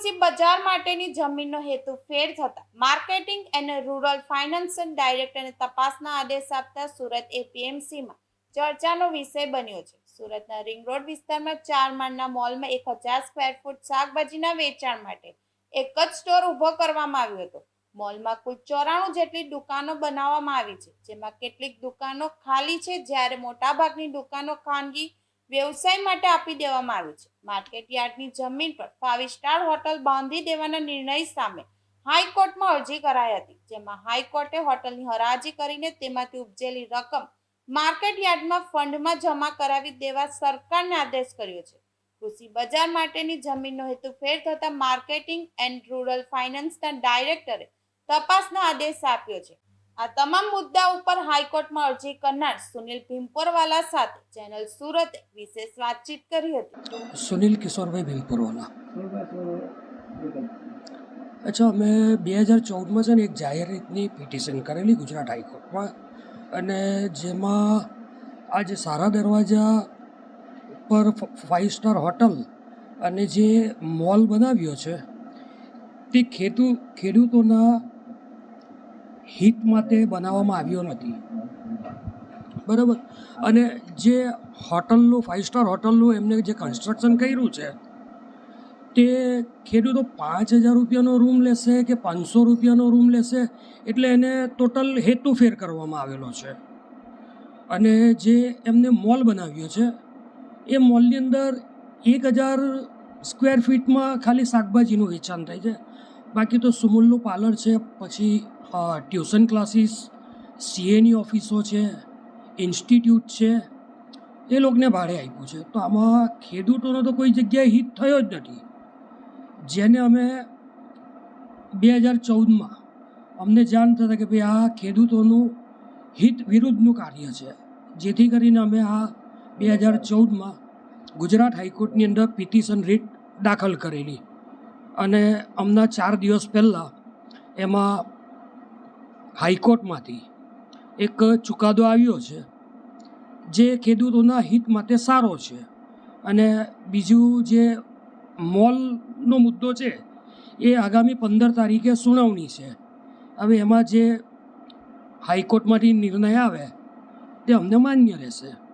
કૃષિ બજાર માટેની જમીનનો હેતુ ફેર થતા માર્કેટિંગ એન્ડ રૂરલ ફાઇનાન્સ ડાયરેક્ટરને તપાસના આદેશ આપતા સુરત એપીએમસીમાં ચર્ચાનો વિષય બન્યો છે. સુરતના રિંગ રોડ વિસ્તારમાં ચાર માળના મોલમાં એક હજાર સ્ક્વેર ફૂટ શાકભાજીના વેચાણ માટે એક જ સ્ટોર ઊભો કરવામાં આવ્યો હતો. મોલમાં કુલ ચોરાણું જેટલી દુકાનો બનાવવામાં આવી છે, જેમાં કેટલીક દુકાનો ખાલી છે, જ્યારે મોટાભાગની દુકાનો ખાનગી વ્યવસાય માટે આપી દેવામાં આવી છે. માર્કેટ યાર્ડની જમીન પર ફાઇવ સ્ટાર હોટલ બાંધી દેવાના નિર્ણય સામે હાઈકોર્ટમાં અરજી કરાઈ હતી, જેમાં હાઈકોર્ટે હોટલની હરાજી કરીને તેમાંથી ઉપજેલી રકમ માર્કેટ યાર્ડમાં ફંડમાં જમા કરાવી દેવા સરકારને આદેશ કર્યો છે. કૃષિ બજાર માટેની જમીનનો હેતુ ફેર થતા માર્કેટિંગ એન્ડ રૂરલ ફાઇનાન્સના ડાયરેક્ટરે તપાસનો આદેશ આપ્યો છે. આ તમામ મુદ્દા ઉપર હાઈકોર્ટમાં અરજી કરનાર સુનિલ ભીમપોરવાલા સાથે ચેનલ સુરત વિશેષ વાતચીત કરી હતી. સુનિલ કિશોરભાઈ ભીમપુરવાલા. અચ્છા મેં બે હજાર ચૌદમાં છે ને એક જાહેર રીતની પિટિશન કરેલી ગુજરાત હાઈકોર્ટમાં અને જેમાં આ જે સારા દરવાજા પર ફાઇવ સ્ટાર હોટલ અને જે મોલ બનાવ્યો છે, તે ખેતુ, ખેડૂતોના હિત માટે બનાવવામાં આવ્યો નથી. બરાબર? અને જે હોટલનું ફાઇવ સ્ટાર હોટલનું એમને જે કન્સ્ટ્રક્શન કર્યું છે, તે ખેડૂતો પાંચ હજાર રૂપિયાનો રૂમ લેશે કે પાંચસો રૂપિયાનો રૂમ લેશે? એટલે એને ટોટલ હેતુફેર કરવામાં આવેલો છે. અને જે એમને મોલ બનાવ્યો છે, એ મોલની અંદર એક હજાર સ્ક્વેર ફીટમાં ખાલી શાકભાજીનું વેચાણ થાય છે. બાકી તો સુમુલનું પાર્લર છે, પછી ટ્યુશન ક્લાસીસ, સીએની ઓફિસો છે, ઇન્સ્ટિટ્યૂટ છે, એ લોકોને ભાડે આપ્યું છે. તો આમાં ખેડૂતોનો તો કોઈ જગ્યાએ હિત થયો જ નથી. જેને અમે બે હજાર ચૌદમાં અમને જાણ થતા કે ભાઈ આ ખેડૂતોનું હિત વિરુદ્ધનું કાર્ય છે. જેથી કરીને અમે આ બે હજાર ચૌદમાં ગુજરાત હાઈકોર્ટની અંદર પિટિશન રીટ દાખલ કરેલી. અને હમણાં ચાર દિવસ પહેલાં એમાં હાઈકોર્ટમાંથી એક ચુકાદો આવ્યો છે, જે ખેડૂતોના હિત માટે સારો છે. અને બીજું જે મોલનો મુદ્દો છે, એ આગામી પંદર તારીખે સુનાવણી છે. હવે એમાં જે હાઈકોર્ટમાંથી નિર્ણય આવે, તે અમને માન્ય રહેશે.